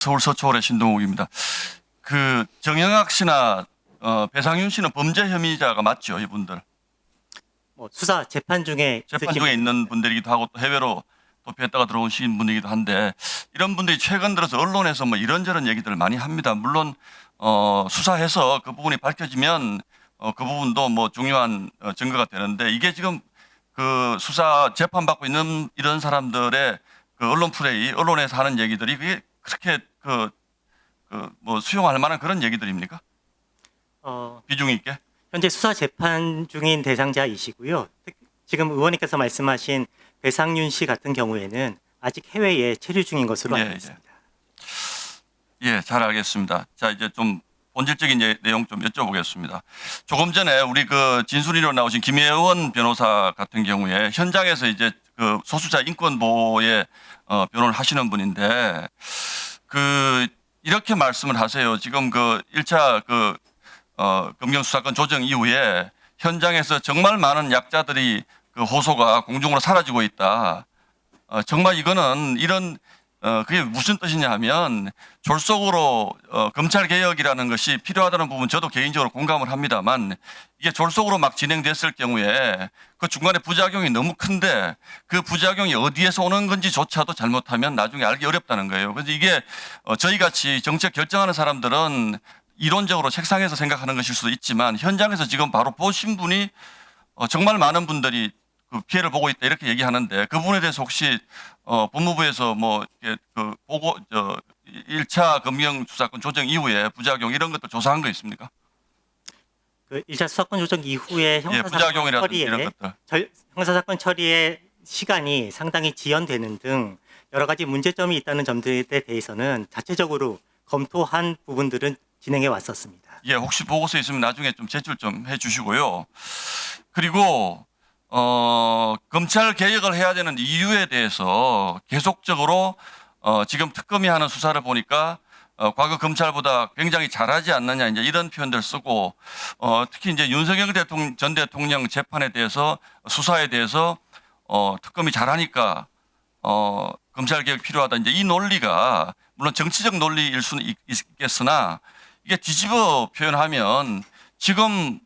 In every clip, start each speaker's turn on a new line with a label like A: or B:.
A: 서울 서초월의 신동욱입니다. 그 정영학 씨나 어, 배상윤 씨는 범죄 혐의자가 맞죠, 이분들.
B: 뭐 수사 재판 중에
A: 재판 중에 있는 분들이기도 하고 또 해외로 도피했다가 들어오신 분이기도 한데 이런 분들이 최근 들어서 언론에서 뭐 이런저런 얘기들을 많이 합니다. 물론 어, 수사해서 그 부분이 밝혀지면 어, 그 부분도 뭐 중요한 어, 증거가 되는데 이게 지금 그 수사 재판 받고 있는 이런 사람들의 그 언론 플레이, 언론에서 하는 얘기들이 그게 그렇게 그, 그 뭐 수용할 만한 그런 얘기들입니까?
B: 어,
A: 비중 있게?
B: 현재 수사 재판 중인 대상자이시고요. 특- 지금 의원님께서 말씀하신 배상윤 씨 같은 경우에는 아직 해외에 체류 중인 것으로
A: 예,
B: 알고
A: 예.
B: 있습니다.
A: 예, 잘 알겠습니다. 자, 이제 좀 본질적인 예- 내용 좀 여쭤보겠습니다. 조금 전에 우리 그 진술이로 나오신 김혜원 변호사 같은 경우에 현장에서 이제 그 소수자 인권 보호에 어, 변호를 하시는 분인데 그 이렇게 말씀을 하세요. 지금 그 1차 그 어, 검경 수사권 조정 이후에 현장에서 정말 많은 약자들이 그 호소가 공중으로 사라지고 있다. 어, 정말 이거는 이런 어, 그게 무슨 뜻이냐 하면 졸속으로 어, 검찰 개혁이라는 것이 필요하다는 부분 저도 개인적으로 공감을 합니다만 이게 졸속으로 막 진행됐을 경우에 그 중간에 부작용이 너무 큰데 그 부작용이 어디에서 오는 건지조차도 잘못하면 나중에 알기 어렵다는 거예요. 그래서 이게 어, 저희 같이 정책 결정하는 사람들은 이론적으로 책상에서 생각하는 것일 수도 있지만 현장에서 지금 바로 보신 분이 어, 정말 많은 분들이 그 피해를 보고 있다 이렇게 얘기하는데 그 부분에 대해서 혹시 어, 법무부에서 뭐 이렇게 그 보고 저 1차 검경 수사권 조정 이후에 부작용 이런 것도 조사한 거 있습니까?
B: 그 1차 수사권 조정 이후에
A: 예,
B: 형사사건
A: 부작용이라든지 이런
B: 처리에
A: 것들.
B: 절- 형사 사건 처리의 시간이 상당히 지연되는 등 여러 가지 문제점이 있다는 점들에 대해서는 자체적으로 검토한 부분들은 진행해 왔었습니다.
A: 예, 혹시 보고서 있으면 나중에 좀 제출 좀 해주시고요. 그리고 어, 검찰 개혁을 해야 되는 이유에 대해서 계속적으로 어, 지금 특검이 하는 수사를 보니까 어, 과거 검찰보다 굉장히 잘하지 않느냐 이제 이런 표현들 쓰고 어, 특히 이제 윤석열 대통령 전 대통령 재판에 대해서 수사에 대해서 어, 특검이 잘하니까 어, 검찰 개혁 필요하다. 이제 이 논리가 물론 정치적 논리일 수는 있- 있겠으나 이게 뒤집어 표현하면 지금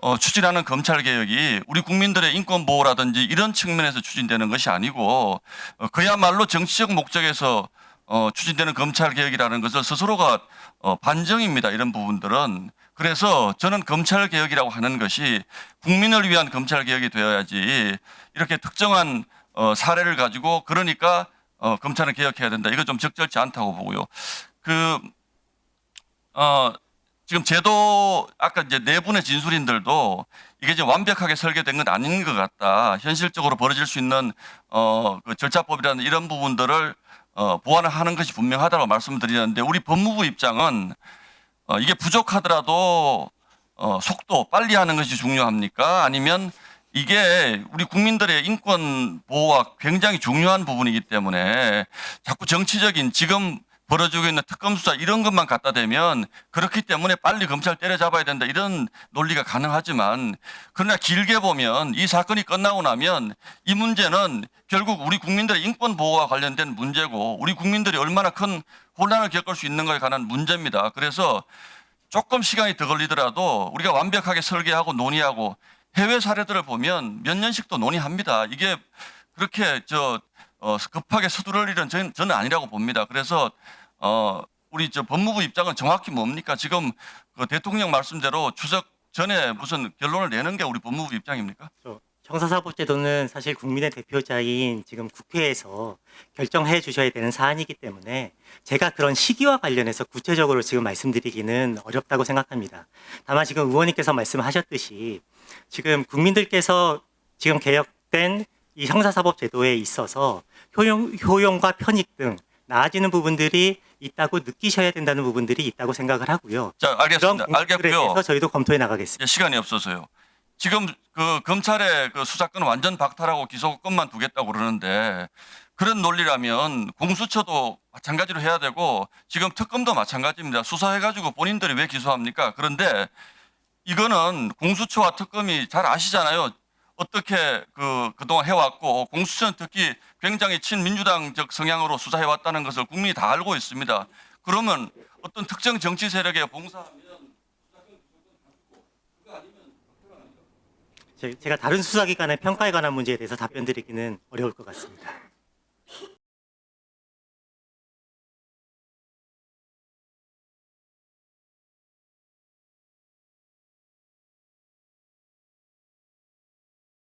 A: 어, 추진하는 검찰 개혁이 우리 국민들의 인권 보호라든지 이런 측면에서 추진되는 것이 아니고 어, 그야말로 정치적 목적에서 어, 추진되는 검찰 개혁이라는 것을 스스로가 어, 반정입니다. 이런 부분들은 그래서 저는 검찰 개혁이라고 하는 것이 국민을 위한 검찰 개혁이 되어야지 이렇게 특정한 어, 사례를 가지고 그러니까 어, 검찰은 개혁해야 된다. 이거 좀 적절치 않다고 보고요. 그 어, 지금 제도 아까 이제 네 분의 진술인들도 이게 이제 완벽하게 설계된 건 아닌 것 같다. 현실적으로 벌어질 수 있는 어, 그 절차법이라는 이런 부분들을 어, 보완을 하는 것이 분명하다고 말씀드리는데 우리 법무부 입장은 어, 이게 부족하더라도 어, 속도 빨리 하는 것이 중요합니까? 아니면 이게 우리 국민들의 인권 보호와 굉장히 중요한 부분이기 때문에 자꾸 정치적인 지금 벌어지고 있는 특검 수사 이런 것만 갖다 대면 그렇기 때문에 빨리 검찰 때려잡아야 된다 이런 논리가 가능하지만 그러나 길게 보면 이 사건이 끝나고 나면 이 문제는 결국 우리 국민들의 인권 보호와 관련된 문제고 우리 국민들이 얼마나 큰 혼란을 겪을 수 있는 것에 관한 문제입니다. 그래서 조금 시간이 더 걸리더라도 우리가 완벽하게 설계하고 논의하고 해외 사례들을 보면 몇 년씩도 논의합니다. 이게 그렇게 저 어, 급하게 서두를 일은 저는, 저는 아니라고 봅니다. 그래서 어, 우리 저 법무부 입장은 정확히 뭡니까? 지금 그 대통령 말씀대로 추석 전에 무슨 결론을 내는 게 우리 법무부 입장입니까?
B: 저 형사사법제도는 사실 국민의 대표자인 지금 국회에서 결정해 주셔야 되는 사안이기 때문에 제가 그런 시기와 관련해서 구체적으로 지금 말씀드리기는 어렵다고 생각합니다. 다만 지금 의원님께서 말씀하셨듯이 지금 국민들께서 지금 개혁된 이 형사사법 제도에 있어서 효용, 효용과 편익 등 나아지는 부분들이 있다고 느끼셔야 된다는 부분들이 있다고 생각을 하고요.
A: 자, 알겠습니다. 알겠고요.
B: 대해서 저희도 검토해 나가겠습니다.
A: 이제 시간이 없어서요. 지금 그 검찰의 그 수사권 완전 박탈하고 기소권만 두겠다고 그러는데 그런 논리라면 공수처도 마찬가지로 해야 되고 지금 특검도 마찬가지입니다. 수사해가지고 본인들이 왜 기소합니까? 그런데 이거는 공수처와 특검이 잘 아시잖아요. 어떻게 그 그동안 해왔고 공수처는 특히 굉장히 친민주당적 성향으로 수사해왔다는 것을 국민이 다 알고 있습니다. 그러면 어떤 특정 정치 세력에 봉사하면
B: 제- 제가 다른 수사기관의 평가에 관한 문제에 대해서 답변 드리기는 어려울 것 같습니다.